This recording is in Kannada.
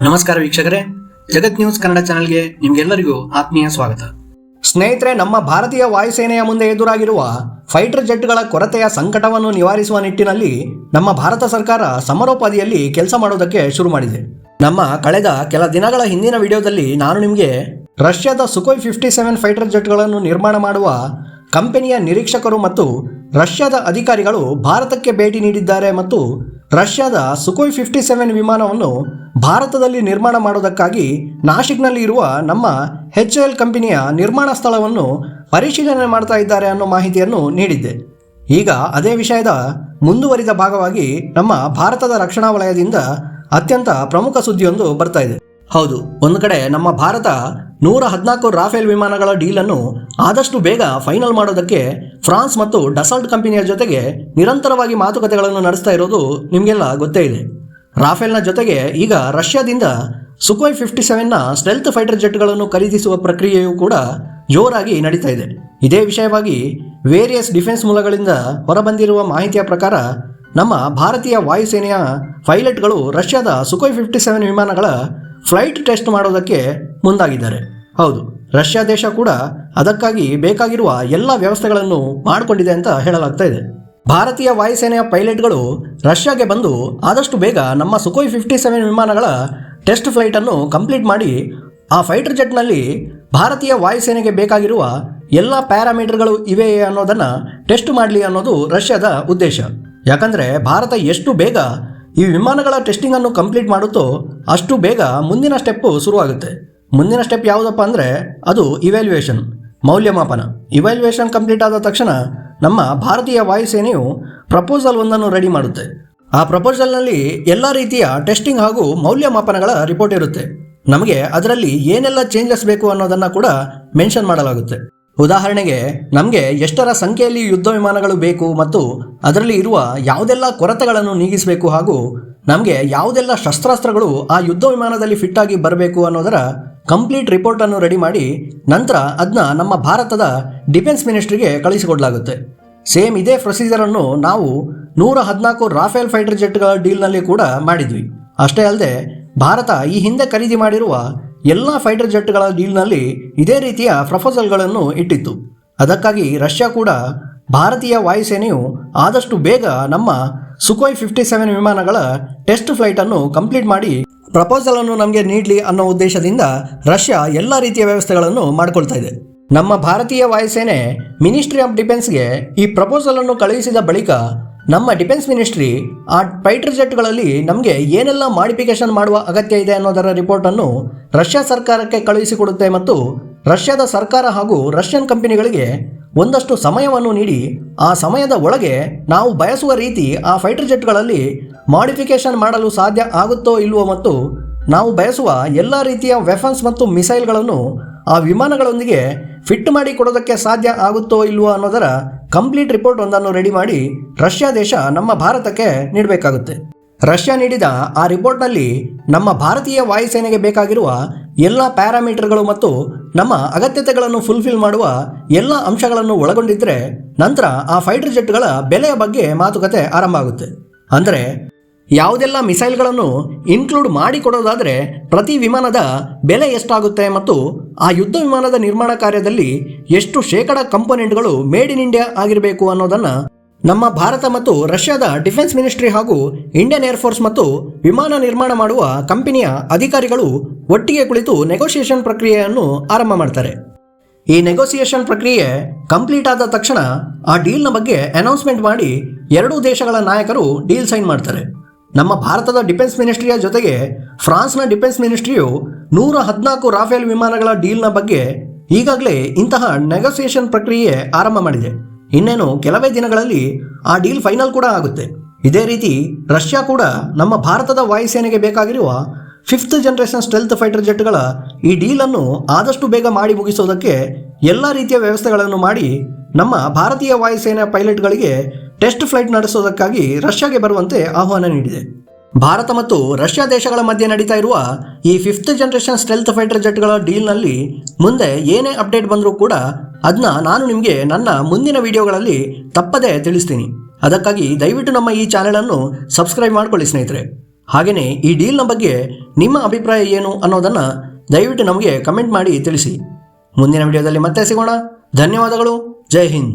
ನಮಸ್ಕಾರ ವೀಕ್ಷಕರೇ, ಜಗತ್ ನ್ಯೂಸ್ ಕನ್ನಡ ಚಾನೆಲ್ಗೆ ನಿಮ್ಗೆಲ್ಲರಿಗೂ ಆತ್ಮೀಯ ಸ್ವಾಗತ. ಸ್ನೇಹಿತರೆ, ನಮ್ಮ ಭಾರತೀಯ ವಾಯುಸೇನೆಯ ಮುಂದೆ ಎದುರಾಗಿರುವ ಫೈಟರ್ ಜೆಟ್ಗಳ ಕೊರತೆಯ ಸಂಕಟವನ್ನು ನಿವಾರಿಸುವ ನಿಟ್ಟಿನಲ್ಲಿ ನಮ್ಮ ಭಾರತ ಸರ್ಕಾರ ಸಮರೋಪಾದಿಯಲ್ಲಿ ಕೆಲಸ ಮಾಡೋದಕ್ಕೆ ಶುರು ಮಾಡಿದೆ. ನಮ್ಮ ಕಳೆದ ಕೆಲ ದಿನಗಳ ಹಿಂದಿನ ವಿಡಿಯೋದಲ್ಲಿ ನಾನು ನಿಮಗೆ ರಷ್ಯಾದ ಸುಕೋಯ್ ಫಿಫ್ಟಿ ಸೆವೆನ್ ಫೈಟರ್ ಜೆಟ್ಗಳನ್ನು ನಿರ್ಮಾಣ ಮಾಡುವ ಕಂಪನಿಯ ನಿರೀಕ್ಷಕರು ಮತ್ತು ರಷ್ಯಾದ ಅಧಿಕಾರಿಗಳು ಭಾರತಕ್ಕೆ ಭೇಟಿ ನೀಡಿದ್ದಾರೆ ಮತ್ತು ರಷ್ಯಾದ ಸುಕೋಯ್ ಫಿಫ್ಟಿ ಸೆವೆನ್ ವಿಮಾನವನ್ನು ಭಾರತದಲ್ಲಿ ನಿರ್ಮಾಣ ಮಾಡೋದಕ್ಕಾಗಿ ನಾಶಿಕ್ನಲ್ಲಿ ಇರುವ ನಮ್ಮ ಎಚ್ ಎಲ್ ಕಂಪನಿಯ ನಿರ್ಮಾಣ ಸ್ಥಳವನ್ನು ಪರಿಶೀಲನೆ ಮಾಡ್ತಾ ಇದ್ದಾರೆ ಅನ್ನೋ ಮಾಹಿತಿಯನ್ನು ನೀಡಿದ್ದೆ. ಈಗ ಅದೇ ವಿಷಯದ ಮುಂದುವರಿದ ಭಾಗವಾಗಿ ನಮ್ಮ ಭಾರತದ ರಕ್ಷಣಾ ವಲಯದಿಂದ ಅತ್ಯಂತ ಪ್ರಮುಖ ಸುದ್ದಿಯೊಂದು ಬರ್ತಾ ಇದೆ. ಹೌದು, ಒಂದು ಕಡೆ ನಮ್ಮ ಭಾರತ ನೂರ ಹದಿನಾಲ್ಕು ರಾಫೇಲ್ ವಿಮಾನಗಳ ಡೀಲನ್ನು ಆದಷ್ಟು ಬೇಗ ಫೈನಲ್ ಮಾಡೋದಕ್ಕೆ ಫ್ರಾನ್ಸ್ ಮತ್ತು ಡಸಾಲ್ಟ್ ಕಂಪನಿಯ ಜೊತೆಗೆ ನಿರಂತರವಾಗಿ ಮಾತುಕತೆಗಳನ್ನು ನಡೆಸ್ತಾ ಇರೋದು ನಿಮಗೆಲ್ಲ ಗೊತ್ತೇ ಇದೆ. ರಾಫೇಲ್ನ ಜೊತೆಗೆ ಈಗ ರಷ್ಯಾದಿಂದ ಸುಕೋಯ್ ಫಿಫ್ಟಿ ಸೆವೆನ್ನ ಸ್ಟೆಲ್ತ್ ಫೈಟರ್ ಜೆಟ್ಗಳನ್ನು ಖರೀದಿಸುವ ಪ್ರಕ್ರಿಯೆಯೂ ಕೂಡ ಜೋರಾಗಿ ನಡೀತಾ ಇದೆ. ಇದೇ ವಿಷಯವಾಗಿ ವೇರಿಯಸ್ ಡಿಫೆನ್ಸ್ ಮೂಲಗಳಿಂದ ಹೊರಬಂದಿರುವ ಮಾಹಿತಿಯ ಪ್ರಕಾರ ನಮ್ಮ ಭಾರತೀಯ ವಾಯುಸೇನೆಯ ಪೈಲಟ್ಗಳು ರಷ್ಯಾದ ಸುಕೋಯ್ ಫಿಫ್ಟಿ ಸೆವೆನ್ ವಿಮಾನಗಳ ಫ್ಲೈಟ್ ಟೆಸ್ಟ್ ಮಾಡೋದಕ್ಕೆ ಮುಂದಾಗಿದ್ದಾರೆ. ಹೌದು, ರಷ್ಯಾ ದೇಶ ಕೂಡ ಅದಕ್ಕಾಗಿ ಬೇಕಾಗಿರುವ ಎಲ್ಲ ವ್ಯವಸ್ಥೆಗಳನ್ನು ಮಾಡಿಕೊಂಡಿದೆ ಅಂತ ಹೇಳಲಾಗ್ತಾ ಇದೆ. ಭಾರತೀಯ ವಾಯುಸೇನೆಯ ಪೈಲಟ್ಗಳು ರಷ್ಯಾಗೆ ಬಂದು ಆದಷ್ಟು ಬೇಗ ನಮ್ಮ ಸುಖೋಯ್ ಫಿಫ್ಟಿ ಸೆವೆನ್ ವಿಮಾನಗಳ ಟೆಸ್ಟ್ ಫ್ಲೈಟನ್ನು ಕಂಪ್ಲೀಟ್ ಮಾಡಿ, ಆ ಫೈಟರ್ ಜೆಟ್ನಲ್ಲಿ ಭಾರತೀಯ ವಾಯುಸೇನೆಗೆ ಬೇಕಾಗಿರುವ ಎಲ್ಲ ಪ್ಯಾರಾಮೀಟರ್ಗಳು ಇವೆ ಅನ್ನೋದನ್ನು ಟೆಸ್ಟ್ ಮಾಡಲಿ ಅನ್ನೋದು ರಷ್ಯಾದ ಉದ್ದೇಶ. ಯಾಕಂದರೆ ಭಾರತ ಎಷ್ಟು ಬೇಗ ಈ ವಿಮಾನಗಳ ಟೆಸ್ಟಿಂಗನ್ನು ಕಂಪ್ಲೀಟ್ ಮಾಡುತ್ತೋ ಅಷ್ಟು ಬೇಗ ಮುಂದಿನ ಸ್ಟೆಪ್ಪು ಶುರುವಾಗುತ್ತೆ. ಮುಂದಿನ ಸ್ಟೆಪ್ ಯಾವುದಪ್ಪ ಅಂದರೆ ಅದು ಇವ್ಯಾಲ್ಯೂಯೇಷನ್ ಮೌಲ್ಯಮಾಪನ. ಇವ್ಯಾಲ್ಯೂಯೇಷನ್ ಕಂಪ್ಲೀಟ್ ಆದ ತಕ್ಷಣ ನಮ್ಮ ಭಾರತೀಯ ವಾಯುಸೇನೆಯು ಪ್ರಪೋಸಲ್ ಒಂದನ್ನು ರೆಡಿ ಮಾಡುತ್ತೆ. ಆ ಪ್ರಪೋಸಲ್ನಲ್ಲಿ ಎಲ್ಲ ರೀತಿಯ ಟೆಸ್ಟಿಂಗ್ ಹಾಗೂ ಮೌಲ್ಯಮಾಪನಗಳ ರಿಪೋರ್ಟ್ ಇರುತ್ತೆ. ನಮಗೆ ಅದರಲ್ಲಿ ಏನೆಲ್ಲ ಚೇಂಜಸ್ ಬೇಕು ಅನ್ನೋದನ್ನು ಕೂಡ ಮೆನ್ಷನ್ ಮಾಡಲಾಗುತ್ತೆ. ಉದಾಹರಣೆಗೆ, ನಮಗೆ ಎಷ್ಟರ ಸಂಖ್ಯೆಯಲ್ಲಿ ಯುದ್ಧ ವಿಮಾನಗಳು ಬೇಕು ಮತ್ತು ಅದರಲ್ಲಿ ಇರುವ ಯಾವುದೆಲ್ಲ ಕೊರತೆಗಳನ್ನು ನೀಗಿಸಬೇಕು ಹಾಗೂ ನಮಗೆ ಯಾವುದೆಲ್ಲ ಶಸ್ತ್ರಾಸ್ತ್ರಗಳು ಆ ಯುದ್ಧ ವಿಮಾನದಲ್ಲಿ ಫಿಟ್ ಆಗಿ ಬರಬೇಕು ಅನ್ನೋದರ ಕಂಪ್ಲೀಟ್ ರಿಪೋರ್ಟನ್ನು ರೆಡಿ ಮಾಡಿ ನಂತರ ಅದನ್ನ ನಮ್ಮ ಭಾರತದ ಡಿಫೆನ್ಸ್ ಮಿನಿಸ್ಟ್ರಿಗೆ ಕಳಿಸಿಕೊಡಲಾಗುತ್ತೆ. ಸೇಮ್ ಇದೇ ಪ್ರೊಸೀಜರನ್ನು ನಾವು ನೂರ ಹದಿನಾಲ್ಕು ರಾಫೇಲ್ ಫೈಟರ್ ಜೆಟ್ಗಳ ಡೀಲ್ನಲ್ಲಿ ಕೂಡ ಮಾಡಿದ್ವಿ. ಅಷ್ಟೇ ಅಲ್ಲದೆ ಭಾರತ ಈ ಹಿಂದೆ ಖರೀದಿ ಮಾಡಿರುವ ಎಲ್ಲ ಫೈಟರ್ ಜೆಟ್ಗಳ ಡೀಲ್ನಲ್ಲಿ ಇದೇ ರೀತಿಯ ಪ್ರಪೋಸಲ್ಗಳನ್ನು ಇಟ್ಟಿತ್ತು. ಅದಕ್ಕಾಗಿ ರಷ್ಯಾ ಕೂಡ ಭಾರತೀಯ ವಾಯುಸೇನೆಯು ಆದಷ್ಟು ಬೇಗ ನಮ್ಮ ಸುಖೋಯ್ ಫಿಫ್ಟಿ ಸೆವೆನ್ ವಿಮಾನಗಳ ಟೆಸ್ಟ್ ಫ್ಲೈಟನ್ನು ಕಂಪ್ಲೀಟ್ ಮಾಡಿ ಪ್ರಪೋಸಲ್ ಅನ್ನು ನಮಗೆ ನೀಡಲಿ ಅನ್ನೋ ಉದ್ದೇಶದಿಂದ ರಷ್ಯಾ ಎಲ್ಲ ರೀತಿಯ ವ್ಯವಸ್ಥೆಗಳನ್ನು ಮಾಡಿಕೊಳ್ತಾ ಇದೆ. ನಮ್ಮ ಭಾರತೀಯ ವಾಯುಸೇನೆ ಮಿನಿಸ್ಟ್ರಿ ಆಫ್ ಡಿಫೆನ್ಸ್ಗೆ ಈ ಪ್ರಪೋಸಲ್ ಅನ್ನು ಕಳುಹಿಸಿದ ಬಳಿಕ ನಮ್ಮ ಡಿಫೆನ್ಸ್ ಮಿನಿಸ್ಟ್ರಿ ಆ ಫೈಟರ್ ಜೆಟ್ಗಳಲ್ಲಿ ನಮಗೆ ಏನೆಲ್ಲ ಮಾಡಿಫಿಕೇಶನ್ ಮಾಡುವ ಅಗತ್ಯ ಇದೆ ಅನ್ನೋದರ ರಿಪೋರ್ಟನ್ನು ರಷ್ಯಾ ಸರ್ಕಾರಕ್ಕೆ ಕಳುಹಿಸಿಕೊಡುತ್ತೆ ಮತ್ತು ರಷ್ಯಾದ ಸರ್ಕಾರ ಹಾಗೂ ರಷ್ಯನ್ ಕಂಪನಿಗಳಿಗೆ ಒಂದಷ್ಟು ಸಮಯವನ್ನು ನೀಡಿ ಆ ಸಮಯದ ಒಳಗೆ ನಾವು ಬಯಸುವ ರೀತಿ ಆ ಫೈಟರ್ ಜೆಟ್ಗಳಲ್ಲಿ ಮಾಡಿಫಿಕೇಶನ್ ಮಾಡಲು ಸಾಧ್ಯ ಆಗುತ್ತೋ ಇಲ್ವೋ ಮತ್ತು ನಾವು ಬಯಸುವ ಎಲ್ಲ ರೀತಿಯ ವೆಫನ್ಸ್ ಮತ್ತು ಮಿಸೈಲ್ಗಳನ್ನು ಆ ವಿಮಾನಗಳೊಂದಿಗೆ ಫಿಟ್ ಮಾಡಿ ಕೊಡೋದಕ್ಕೆ ಸಾಧ್ಯ ಆಗುತ್ತೋ ಇಲ್ವೋ ಅನ್ನೋದರ ಕಂಪ್ಲೀಟ್ ರಿಪೋರ್ಟ್ ಒಂದನ್ನು ರೆಡಿ ಮಾಡಿ ರಷ್ಯಾ ದೇಶ ನಮ್ಮ ಭಾರತಕ್ಕೆ ನೀಡಬೇಕಾಗುತ್ತೆ. ರಷ್ಯಾ ನೀಡಿದ ಆ ರಿಪೋರ್ಟ್ನಲ್ಲಿ ನಮ್ಮ ಭಾರತೀಯ ವಾಯುಸೇನೆಗೆ ಬೇಕಾಗಿರುವ ಎಲ್ಲ ಪ್ಯಾರಾಮೀಟರ್ಗಳು ಮತ್ತು ನಮ್ಮ ಅಗತ್ಯತೆಗಳನ್ನು ಫುಲ್ಫಿಲ್ ಮಾಡುವ ಎಲ್ಲ ಅಂಶಗಳನ್ನು ಒಳಗೊಂಡಿದ್ದರೆ ನಂತರ ಆ ಫೈಟರ್ ಜೆಟ್ಗಳ ಬೆಲೆಯ ಬಗ್ಗೆ ಮಾತುಕತೆ ಆರಂಭ ಆಗುತ್ತೆ. ಅಂದರೆ ಯಾವುದೆಲ್ಲ ಮಿಸೈಲ್ಗಳನ್ನು ಇನ್ಕ್ಲೂಡ್ ಮಾಡಿ ಕೊಡೋದಾದರೆ ಪ್ರತಿ ವಿಮಾನದ ಬೆಲೆ ಎಷ್ಟಾಗುತ್ತೆ ಮತ್ತು ಆ ಯುದ್ಧ ವಿಮಾನದ ನಿರ್ಮಾಣ ಕಾರ್ಯದಲ್ಲಿ ಎಷ್ಟು ಶೇಕಡ ಕಂಪೋನೆಂಟ್ಗಳು ಮೇಡ್ ಇನ್ ಇಂಡಿಯಾ ಆಗಿರಬೇಕು ಅನ್ನೋದನ್ನು ನಮ್ಮ ಭಾರತ ಮತ್ತು ರಷ್ಯಾದ ಡಿಫೆನ್ಸ್ ಮಿನಿಸ್ಟ್ರಿ ಹಾಗೂ ಇಂಡಿಯನ್ ಏರ್ಫೋರ್ಸ್ ಮತ್ತು ವಿಮಾನ ನಿರ್ಮಾಣ ಮಾಡುವ ಕಂಪನಿಯ ಅಧಿಕಾರಿಗಳು ಒಟ್ಟಿಗೆ ಕುಳಿತು ನೆಗೋಸಿಯೇಷನ್ ಪ್ರಕ್ರಿಯೆಯನ್ನು ಆರಂಭ ಮಾಡ್ತಾರೆ. ಈ ನೆಗೋಸಿಯೇಷನ್ ಪ್ರಕ್ರಿಯೆ ಕಂಪ್ಲೀಟ್ ಆದ ತಕ್ಷಣ ಆ ಡೀಲ್ನ ಬಗ್ಗೆ ಅನೌನ್ಸ್ಮೆಂಟ್ ಮಾಡಿ ಎರಡೂ ದೇಶಗಳ ನಾಯಕರು ಡೀಲ್ ಸೈನ್ ಮಾಡ್ತಾರೆ. ನಮ್ಮ ಭಾರತದ ಡಿಫೆನ್ಸ್ ಮಿನಿಸ್ಟ್ರಿಯ ಜೊತೆಗೆ ಫ್ರಾನ್ಸ್ನ ಡಿಫೆನ್ಸ್ ಮಿನಿಸ್ಟ್ರಿಯು ನೂರ ಹದಿನಾಲ್ಕು ರಾಫೇಲ್ ವಿಮಾನಗಳ ಡೀಲ್ನ ಬಗ್ಗೆ ಈಗಾಗಲೇ ಇಂತಹ ನೆಗೋಸಿಯೇಷನ್ ಪ್ರಕ್ರಿಯೆ ಆರಂಭ ಮಾಡಿದೆ. ಇನ್ನೇನು ಕೆಲವೇ ದಿನಗಳಲ್ಲಿ ಆ ಡೀಲ್ ಫೈನಲ್ ಕೂಡ ಆಗುತ್ತೆ. ಇದೇ ರೀತಿ ರಷ್ಯಾ ಕೂಡ ನಮ್ಮ ಭಾರತದ ವಾಯುಸೇನೆಗೆ ಬೇಕಾಗಿರುವ ಫಿಫ್ತ್ ಜನರೇಷನ್ ಸ್ಟೆಲ್ತ್ ಫೈಟರ್ ಜೆಟ್ಗಳ ಈ ಡೀಲನ್ನು ಆದಷ್ಟು ಬೇಗ ಮಾಡಿ ಮುಗಿಸೋದಕ್ಕೆ ಎಲ್ಲ ರೀತಿಯ ವ್ಯವಸ್ಥೆಗಳನ್ನು ಮಾಡಿ ನಮ್ಮ ಭಾರತೀಯ ವಾಯುಸೇನೆ ಪೈಲಟ್ಗಳಿಗೆ ಟೆಸ್ಟ್ ಫ್ಲೈಟ್ ನಡೆಸೋದಕ್ಕಾಗಿ ರಷ್ಯಾಗೆ ಬರುವಂತೆ ಆಹ್ವಾನ ನೀಡಿದೆ. ಭಾರತ ಮತ್ತು ರಷ್ಯಾ ದೇಶಗಳ ಮಧ್ಯೆ ನಡೀತಾ ಇರುವ ಈ ಫಿಫ್ತ್ ಜನರೇಷನ್ ಸ್ಟೆಲ್ತ್ ಫೈಟರ್ ಜೆಟ್ಗಳ ಡೀಲ್ನಲ್ಲಿ ಮುಂದೆ ಏನೇ ಅಪ್ಡೇಟ್ ಬಂದರೂ ಕೂಡ ಅದನ್ನ ನಾನು ನಿಮಗೆ ನನ್ನ ಮುಂದಿನ ವಿಡಿಯೋಗಳಲ್ಲಿ ತಪ್ಪದೇ ತಿಳಿಸ್ತೀನಿ. ಅದಕ್ಕಾಗಿ ದಯವಿಟ್ಟು ನಮ್ಮ ಈ ಚಾನೆಲನ್ನು ಸಬ್ಸ್ಕ್ರೈಬ್ ಮಾಡ್ಕೊಳ್ಳಿ ಸ್ನೇಹಿತರೆ. ಹಾಗೆಯೇ ಈ ಡೀಲ್ನ ಬಗ್ಗೆ ನಿಮ್ಮ ಅಭಿಪ್ರಾಯ ಏನು ಅನ್ನೋದನ್ನು ದಯವಿಟ್ಟು ನಮಗೆ ಕಮೆಂಟ್ ಮಾಡಿ ತಿಳಿಸಿ. ಮುಂದಿನ ವಿಡಿಯೋದಲ್ಲಿ ಮತ್ತೆ ಸಿಗೋಣ. ಧನ್ಯವಾದಗಳು. ಜೈ ಹಿಂದ್.